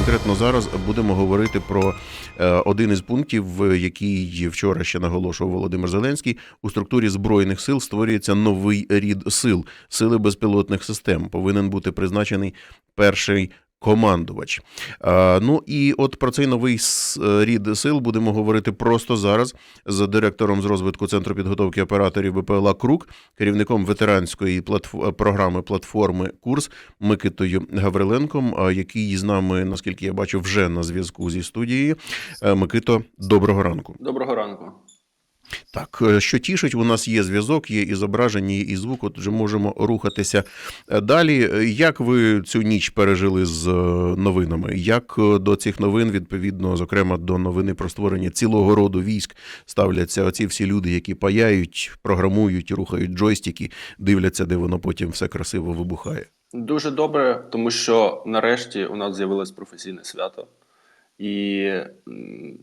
конкретно зараз будемо говорити про е, один із пунктів, який вчора ще наголошував Володимир Зеленський. У структурі збройних сил створюється новий рід сил сили безпілотних систем. Повинен бути призначений перший. Командувач. Ну і от про цей новий е, рід сил будемо говорити просто зараз з директором з розвитку центру підготовки операторів БПЛА Крук, керівником ветеранської платф- програми платформи Курс Микитою Гавриленком, який з нами, наскільки я бачу, вже на зв'язку зі студією. Е, Микито, доброго ранку. Доброго ранку. Так, е, що тішить, у нас є зв'язок, є і зображення, і звук. От вже можемо рухатися е, далі. Е, Як ви цю ніч пережили з новинами? Як до цих новин, відповідно, зокрема до новини про створення цілого роду військ, ставляться оці всі люди, які паяють, програмують, рухають джойстики, дивляться, де воно потім все красиво вибухає. Дуже добре, тому що нарешті у нас з'явилось професійне свято. І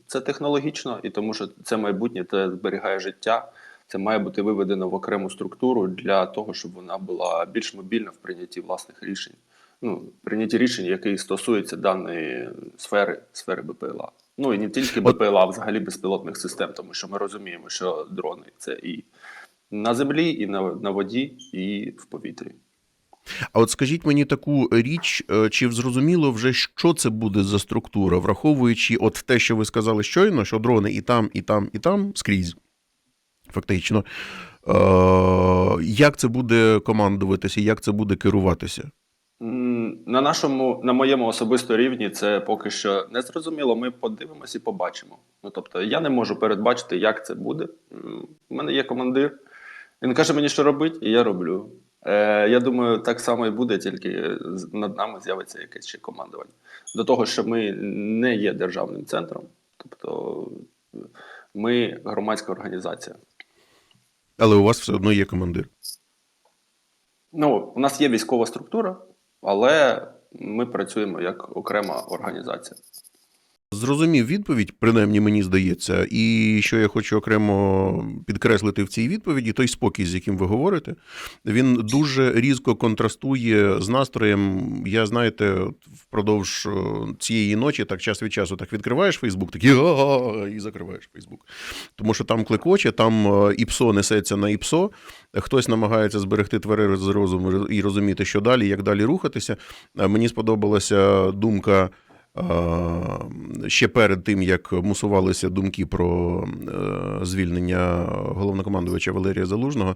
це технологічно, і тому що це майбутнє, це зберігає життя. Це має бути виведено в окрему структуру для того, щоб вона була більш мобільна в прийнятті власних рішень. Ну, прийнятті рішень, які стосуються даної сфери, сфери БПЛА. Ну і не тільки БПЛА, а взагалі безпілотних систем, тому що ми розуміємо, що дрони це і на землі, і на, на воді, і в повітрі. А от скажіть мені таку річ, е, чи зрозуміло вже, що це буде за структура, враховуючи от те, що ви сказали щойно, що дрони і там, і там, і там скрізь. Фактично, Е, як це буде командуватися, як це буде керуватися? На нашому, на моєму особисто рівні, це поки що не зрозуміло. Ми подивимось і побачимо. Ну тобто, я не можу передбачити, як це буде. У мене є командир. Він каже мені, що робити, і я роблю. Е, я думаю, так само і буде, тільки над нами з'явиться якесь ще командування. До того, що ми не є державним центром, тобто е, ми громадська організація. Але у вас все одно є командир. Ну, у нас є військова структура, але ми працюємо як окрема організація. Зрозумів відповідь, принаймні мені здається, і що я хочу окремо підкреслити в цій відповіді, той спокій, з яким ви говорите, він дуже різко контрастує з настроєм. Я знаєте, впродовж е, цієї ночі, так час від часу, так відкриваєш Фейсбук, такий і закриваєш Фейсбук. Тому що там клекоче, там е, іпсо несеться на іпсо. Хтось намагається зберегти тверезий розум і розуміти, що далі, як далі рухатися. Е, Мені сподобалася думка. Ще перед тим, як мусувалися думки про е, звільнення головнокомандувача Валерія Залужного,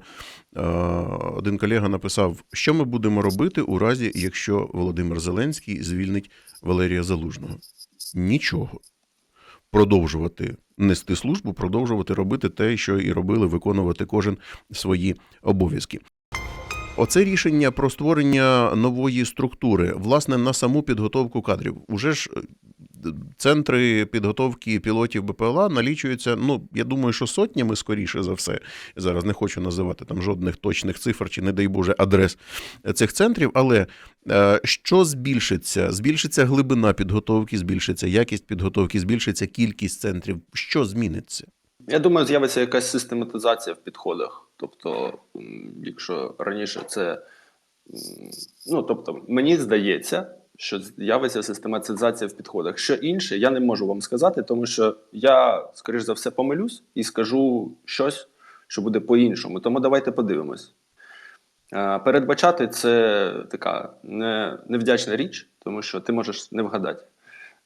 один колега написав, що ми будемо робити у разі, якщо Володимир Зеленський звільнить Валерія Залужного. Нічого. Продовжувати нести службу, продовжувати робити те, що і робили, виконувати кожен свої обов'язки. Оце рішення про створення нової структури, власне, на саму підготовку кадрів. Уже ж е, центри підготовки пілотів БПЛА налічуються. Ну, я думаю, що сотнями скоріше за все. Зараз не хочу називати там жодних точних цифр чи, не дай Боже, адрес цих центрів. Але е, що збільшиться? Збільшиться глибина підготовки, збільшиться якість підготовки, збільшиться кількість центрів. Що зміниться? Я думаю, з'явиться якась систематизація в підходах. Тобто, якщо раніше це. Ну, тобто, мені здається, що з'явиться систематизація в підходах. Що інше, я не можу вам сказати, тому що я, скоріш за все, помилюсь і скажу щось, що буде по-іншому. Тому давайте подивимось. Передбачати це така невдячна річ, тому що ти можеш не вгадати.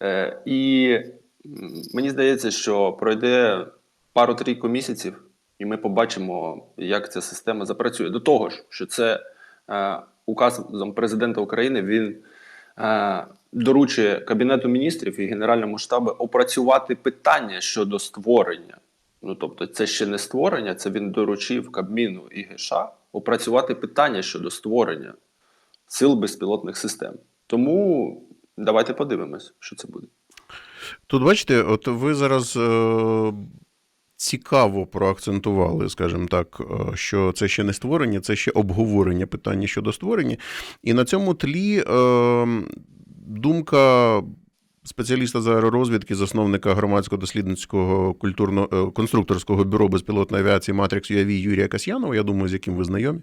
Е, І мені здається, що пройде пару-трійку місяців, і ми побачимо, як ця система запрацює. До того ж, що це е, указом президента України він е, доручує Кабінету міністрів і Генеральному штабу опрацювати питання щодо створення. Ну тобто, це ще не створення, це він доручив Кабміну і ГШ опрацювати питання щодо створення сил безпілотних систем. Тому давайте подивимось, що це буде. Тут бачите, от ви зараз е, цікаво проакцентували, скажімо так, е, що це ще не створення, це ще обговорення питання щодо створення. І на цьому тлі е, думка спеціаліста з аеророзвідки, засновника громадського дослідницького культурно е, конструкторського бюро безпілотної авіації Matrix UAV Юрія Касьянова, я думаю, з яким ви знайомі.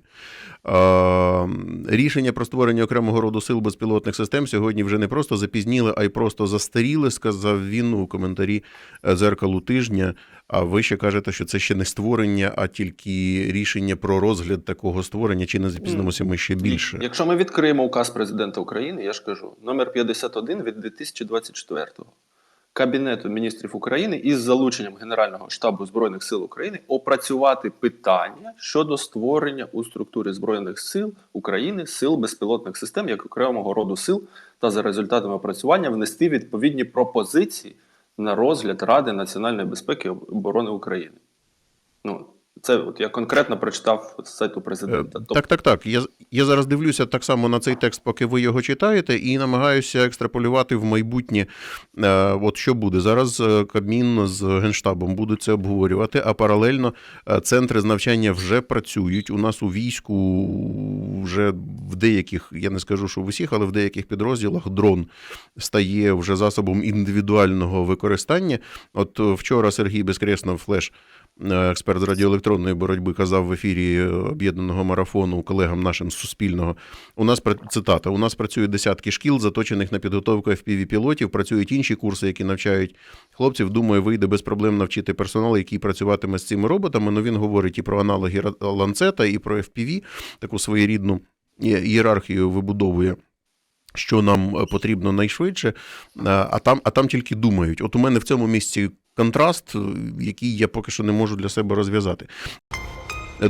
Е, Рішення про створення окремого роду сил безпілотних систем сьогодні вже не просто запізніли, а й просто застаріли, сказав він у коментарі е, дзеркалу тижня. А ви ще кажете, що це ще не створення, а тільки рішення про розгляд такого створення. Чи не запізнимося ми ще більше? Якщо ми відкриємо указ президента України, я ж кажу, номер 51 від 2024 Кабінету міністрів України із залученням Генерального штабу Збройних сил України опрацювати питання щодо створення у структурі Збройних сил України сил безпілотних систем як окремого роду сил та за результатами опрацювання внести відповідні пропозиції на розгляд Ради національної безпеки і оборони України. Ну, це от я конкретно прочитав з сайту президента. Е, Так, так, так. Я, я зараз дивлюся так само на цей текст, поки ви його читаєте, і намагаюся екстраполювати в майбутнє. Е, от що буде. Зараз е, Кабмін з Генштабом будуть це обговорювати, а паралельно е, центри з навчання вже працюють. У нас у війську вже в деяких, я не скажу, що в усіх, але в деяких підрозділах дрон стає вже засобом індивідуального використання. От е, вчора Сергій Безкреснов, флеш. Е, експерт з радіоелектронної боротьби, казав в ефірі е, об'єднаного марафону колегам нашим з Суспільного. У нас цитата: у нас працюють десятки шкіл, заточених на підготовку fpv пілотів працюють інші курси, які навчають хлопців. Думаю, вийде без проблем навчити персонал, який працюватиме з цими роботами. Ну він говорить і про аналоги ланцета, і про FPV, таку своєрідну ієрархію вибудовує. Що нам е, потрібно найшвидше, е, а там, а там тільки думають. От у мене в цьому місці контраст, е, який я поки що не можу для себе розв'язати.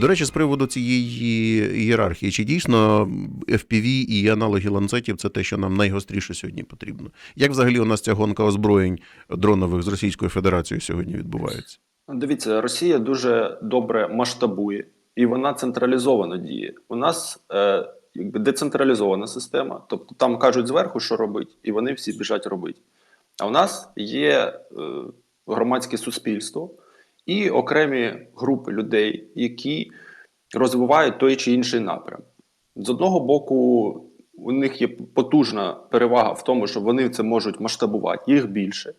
До речі, з приводу цієї ієрархії, чи дійсно FPV і аналоги ланцетів це те, що нам найгостріше сьогодні потрібно? Як взагалі у нас ця гонка озброєнь дронових з Російською Федерацією сьогодні відбувається? Дивіться, Росія дуже добре масштабує і вона централізовано діє. У нас якби децентралізована система, тобто там кажуть зверху, що робить, і вони всі біжать робити. А у нас є е, громадське суспільство і окремі групи людей, які розвивають той чи інший напрям. З одного боку, у них є потужна перевага в тому, що вони це можуть масштабувати, їх більше.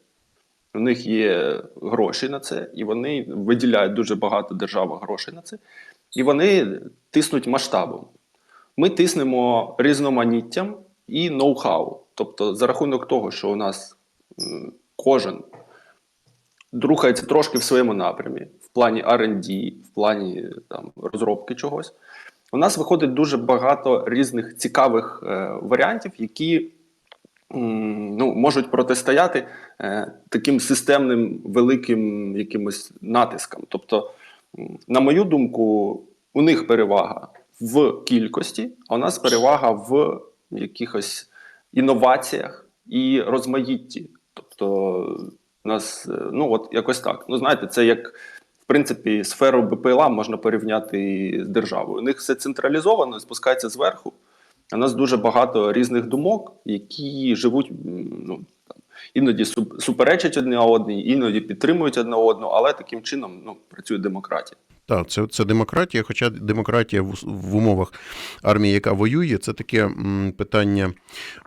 У них є гроші на це, і вони виділяють дуже багато держава грошей на це, і вони тиснуть масштабом. Ми тиснемо різноманіттям і ноу-хау. Тобто, за рахунок того, що у нас кожен рухається трошки в своєму напрямі, в плані R&D, в плані там, розробки чогось, у нас виходить дуже багато різних цікавих е, варіантів, які м, ну, можуть протистояти е, таким системним великим якимось натискам. Тобто, на мою думку, у них перевага в кількості, а у нас перевага в якихось інноваціях і розмаїтті. Тобто, у нас е, ну от якось так. Ну знаєте, це як в принципі сферу БПЛА можна порівняти з державою. У них все централізовано, спускається зверху. У нас дуже багато різних думок, які живуть ну, там, іноді суперечать одне одній, іноді підтримують одне одну, але таким чином ну, працює демократія. Так, це, це демократія, хоча демократія в, в умовах армії, яка воює, це таке питання,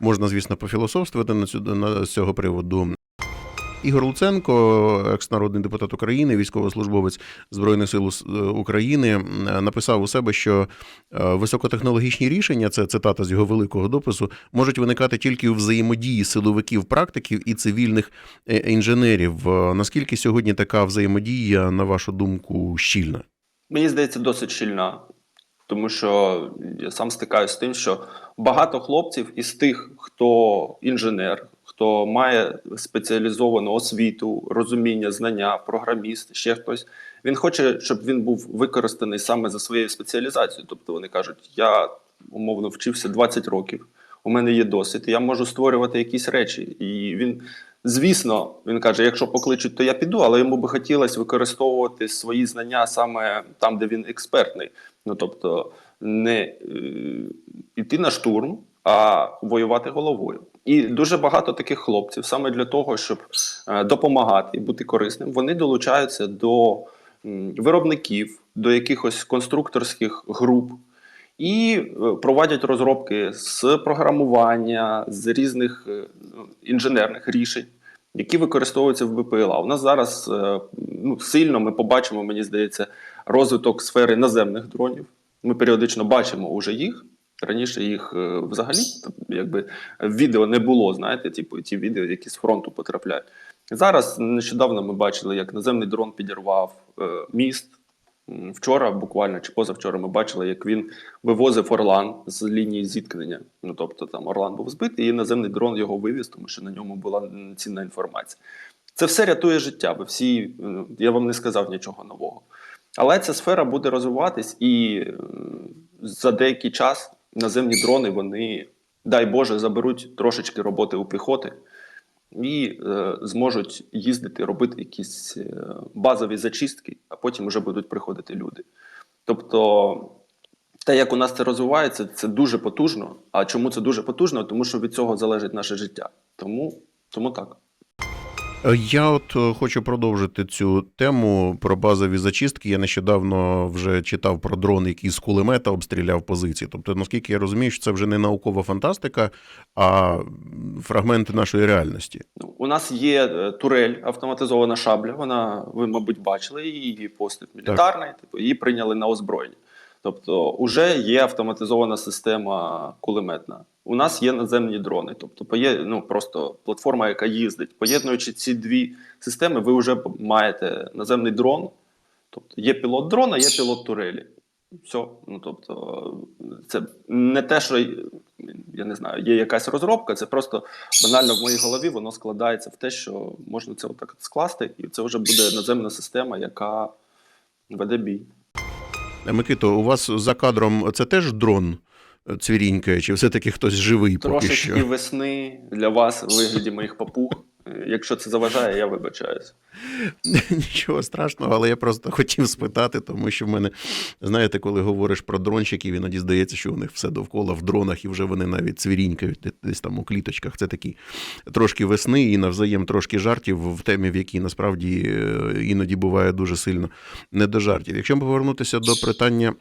можна, звісно, пофілософствувати на, цю, на з цього приводу. Ігор Луценко, екс-народний депутат України, військовослужбовець Збройних сил е, України, написав у себе, що е, високотехнологічні рішення, це цитата з його великого допису, можуть виникати тільки у взаємодії силовиків, практиків і цивільних е, інженерів. Наскільки сьогодні така взаємодія, на вашу думку, щільна? Мені здається, досить щільна, тому що я сам стикаюся з тим, що багато хлопців із тих, хто інженер, хто має спеціалізовану освіту, розуміння, знання, програміст, ще хтось. Він хоче, щоб він був використаний саме за своєю спеціалізацією. Тобто вони кажуть, я умовно вчився 20 років, у мене є досвід, я можу створювати якісь речі. І він, звісно, він каже: якщо покличуть, то я піду, але йому би хотілося використовувати свої знання саме там, де він експертний. Ну тобто, не е, йти на штурм, а воювати головою. І дуже багато таких хлопців, саме для того, щоб е, допомагати і бути корисним, вони долучаються до виробників, до якихось конструкторських груп. і е, проводять розробки з програмування, з різних е, інженерних рішень, які використовуються в БПЛА. У нас зараз ну, сильно ми побачимо, мені здається, розвиток сфери наземних дронів. Ми періодично бачимо уже їх. Раніше їх е, взагалі якби відео не було, знаєте, типу ті відео, які з фронту потрапляють. Зараз нещодавно ми бачили, як наземний дрон підірвав е, міст. Вчора, буквально чи позавчора, ми бачили, як він вивозив Орлан з лінії зіткнення. Ну тобто там Орлан був збитий, і наземний дрон його вивіз, тому що на ньому була цінна інформація. Це все рятує життя. Ви всі, е, я вам не сказав нічого нового. Але ця сфера буде розвиватись, і за деякий час наземні дрони вони, дай Боже, заберуть трошечки роботи у піхоти і е, зможуть їздити, робити якісь е, базові зачистки, а потім вже будуть приходити люди. Тобто, те, як у нас це розвивається, це дуже потужно. А чому це дуже потужно? Тому що від цього залежить наше життя. Тому, тому так. Е, Я от е, хочу продовжити цю тему про базові зачистки. Я нещодавно вже читав про дрон, який з кулемета обстріляв позиції. Тобто, наскільки я розумію, що це вже не наукова фантастика, а фрагменти нашої реальності. Ну, у нас є е, турель, автоматизована шабля. Вона, ви, мабуть, бачили її поступ мілітарний, типу, її прийняли на озброєння. Тобто, вже є автоматизована система кулеметна. У нас є наземні дрони, тобто поє, ну, просто платформа, яка їздить. Поєднуючи ці дві системи, ви вже маєте наземний дрон. Тобто є пілот дрона, є пілот турелі. Все. Ну, тобто, це не те, що я не знаю, є якась розробка, це просто банально в моїй голові воно складається в те, що можна це отак скласти, і це вже буде наземна система, яка веде бій. Е, Микито, у вас за кадром це теж дрон цвірінькає, чи все-таки хтось живий поки Трошечки що? весни для вас у вигляді моїх папуг. Якщо це заважає, я вибачаюсь. Нічого страшного, але я просто хотів спитати, тому що в мене, знаєте, коли говориш про дронщиків, іноді здається, що у них все довкола в дронах, і вже вони навіть цвірінькають десь там у кліточках. Це такі трошки весни і навзаєм трошки жартів в темі, в якій насправді е, іноді буває дуже сильно не до жартів. Якщо повернутися до питання.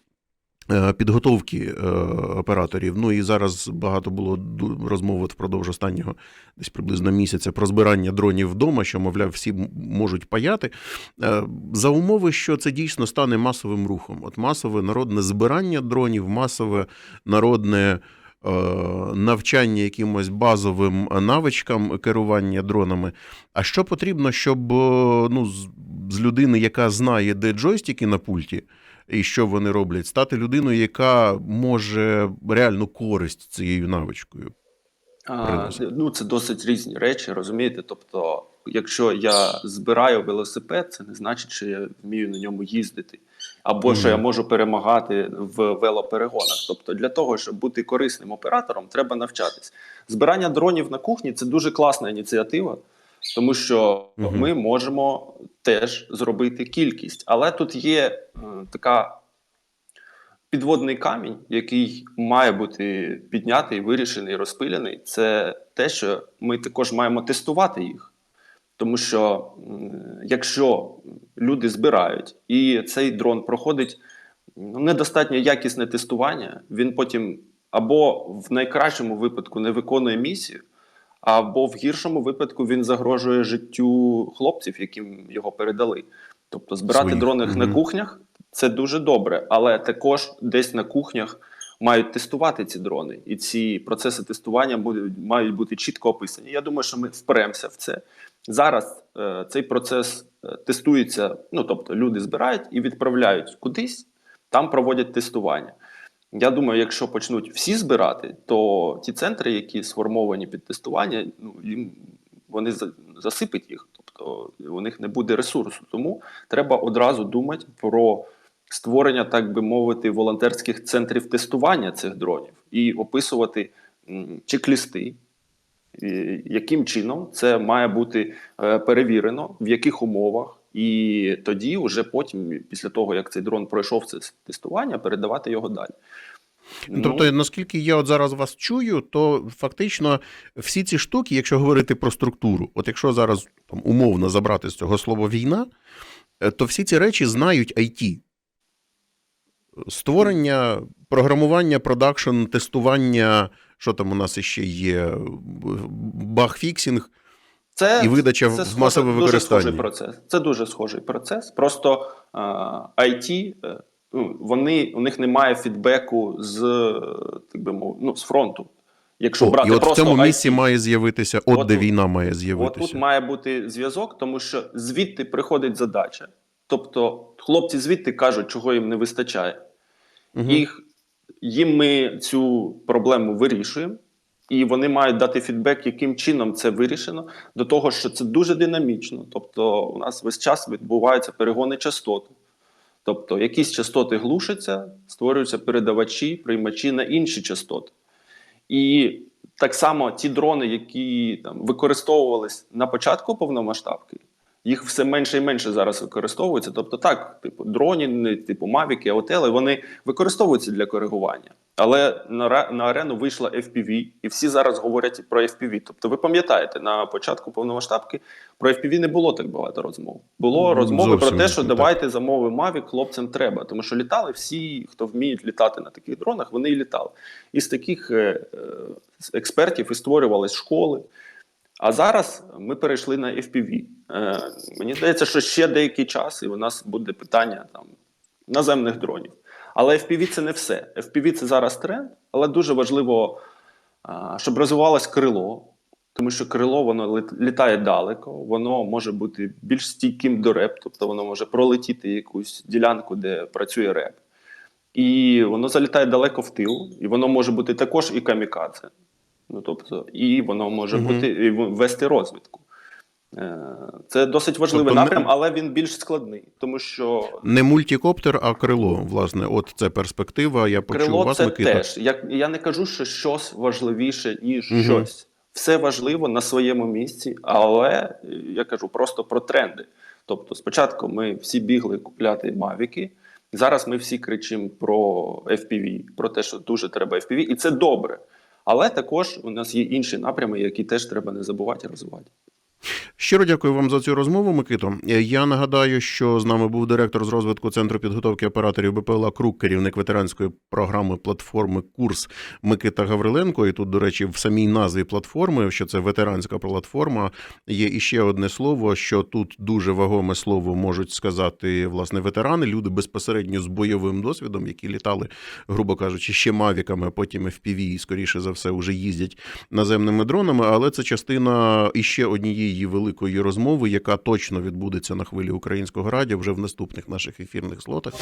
Е, Підготовки е, операторів. Ну і зараз багато було розмов впродовж останнього десь приблизно місяця про збирання дронів вдома, що, мовляв, всі можуть паяти. Е, За умови, що це дійсно стане масовим рухом. От масове народне збирання дронів, масове народне. Навчання якимось базовим навичкам керування дронами. А що потрібно, щоб ну, з людини, яка знає, де джойстики на пульті, і що вони роблять, стати людиною, яка може реальну користь цією навичкою. А, ну, це досить різні речі, розумієте? Тобто, якщо я збираю велосипед, це не значить, що я вмію на ньому їздити, або що я можу перемагати в велоперегонах. Тобто, для того, щоб бути корисним оператором, треба навчатись. Збирання дронів на кухні це дуже класна ініціатива, тому що Мгм. ми можемо теж зробити кількість. Але тут є е, така підводний камінь, який має бути піднятий, вирішений, розпилений, це те, що ми також маємо тестувати їх. Тому що якщо люди збирають і цей дрон проходить ну, недостатньо якісне тестування, він потім або в найкращому випадку не виконує місію, або в гіршому випадку він загрожує життю хлопців, яким його передали. Тобто збирати Своїх. дрони на кухнях це дуже добре, але також десь на кухнях мають тестувати ці дрони, і ці процеси тестування будуть мають бути чітко описані. Я думаю, що ми впремося в це. Зараз е, цей процес е, тестується. Ну тобто, люди збирають і відправляють кудись, там проводять тестування. Я думаю, якщо почнуть всі збирати, то ті центри, які сформовані під тестування, ну їм вони за- засипуть їх, тобто у них не буде ресурсу. Тому треба одразу думати про створення, так би мовити, волонтерських центрів тестування цих дронів і описувати чек-лісти, яким чином це має бути е, перевірено, в яких умовах, і тоді, вже потім, після того як цей дрон пройшов це тестування, передавати його далі. Ну, Тобто, наскільки я от зараз вас чую, то фактично всі ці штуки, якщо говорити про структуру, от якщо зараз там, умовно забрати з цього слова війна, е, то всі ці речі знають IT. Створення, програмування, продакшн, тестування. Що там у нас ще є? Багфіксінг. Це, І видача в схоже- масове дуже використання. схожий процес. Це дуже схожий процес. Просто е, IT, е, ну, вони, у них немає фідбеку з, е, так би мов, ну, з фронту. Якщо О, брати і от в просто цьому IT, місці має з'явитися, от, От де війна має з'явитися. От тут має бути зв'язок, тому що звідти приходить задача. Тобто хлопці звідти кажуть, чого їм не вистачає. Мгм. Їх, їм ми цю проблему вирішуємо, і вони мають дати фідбек, яким чином це вирішено, до того, що це дуже динамічно. Тобто, у нас весь час відбуваються перегони частот. Тобто, якісь частоти глушаться, створюються передавачі, приймачі на інші частоти. І так само ті дрони, які там використовувались на початку повномасштабки, їх все менше і менше зараз використовується. Тобто, так, типу, дрони, типу Мавіки, Отели, вони використовуються для коригування. Але на, на арену вийшла FPV, і всі зараз говорять про FPV. Тобто, ви пам'ятаєте, на початку повномасштабки про FPV не було так багато розмов. Було розмови зовсім про те, що так. давайте замовимо Mavic, хлопцям треба. Тому що літали всі, хто вміють літати на таких дронах, вони і літали. Із таких е, е, експертів і створювались школи. А зараз ми перейшли на FPV. Е, мені здається, що ще деякий час, і у нас буде питання там наземних дронів. Але FPV це не все. FPV це зараз тренд, але дуже важливо, а, щоб розвивалось крило, тому що крило воно літає далеко, воно може бути більш стійким до реп, тобто воно може пролетіти якусь ділянку, де працює реп. І воно залітає далеко в тил, і воно може бути також і камікадзе. Ну, тобто, і воно може Мгм. бути і вести розвідку. Е, Це досить важливий Тобто не- напрям, але він більш складний, тому що Не мультикоптер, а крило. Власне, от це перспектива. Я почув крило вас, це Микита. теж. Я, я не кажу, що щось важливіше, ніж Мгм. щось. Все важливо на своєму місці, але е, я кажу просто про тренди. Тобто, спочатку ми всі бігли купляти мавіки. Зараз ми всі кричимо про FPV, про те, що дуже треба FPV, і це добре. Але також у нас є інші напрями, які теж треба не забувати розвивати. Щиро дякую вам за цю розмову, Микито. Е, Я нагадаю, що з нами був директор з розвитку центру підготовки операторів БПЛА Крук, керівник ветеранської програми платформи Курс Микита Гавриленко. І тут, до речі, в самій назві платформи, що це ветеранська платформа, є іще одне слово, що тут дуже вагоме слово можуть сказати власне ветерани, люди безпосередньо з бойовим досвідом, які літали, грубо кажучи, ще мавіками, а потім FPV, і скоріше за все, вже їздять наземними дронами. Але це частина іще однієї великої розмови, яка точно відбудеться на хвилі українського радіо вже в наступних наших ефірних слотах.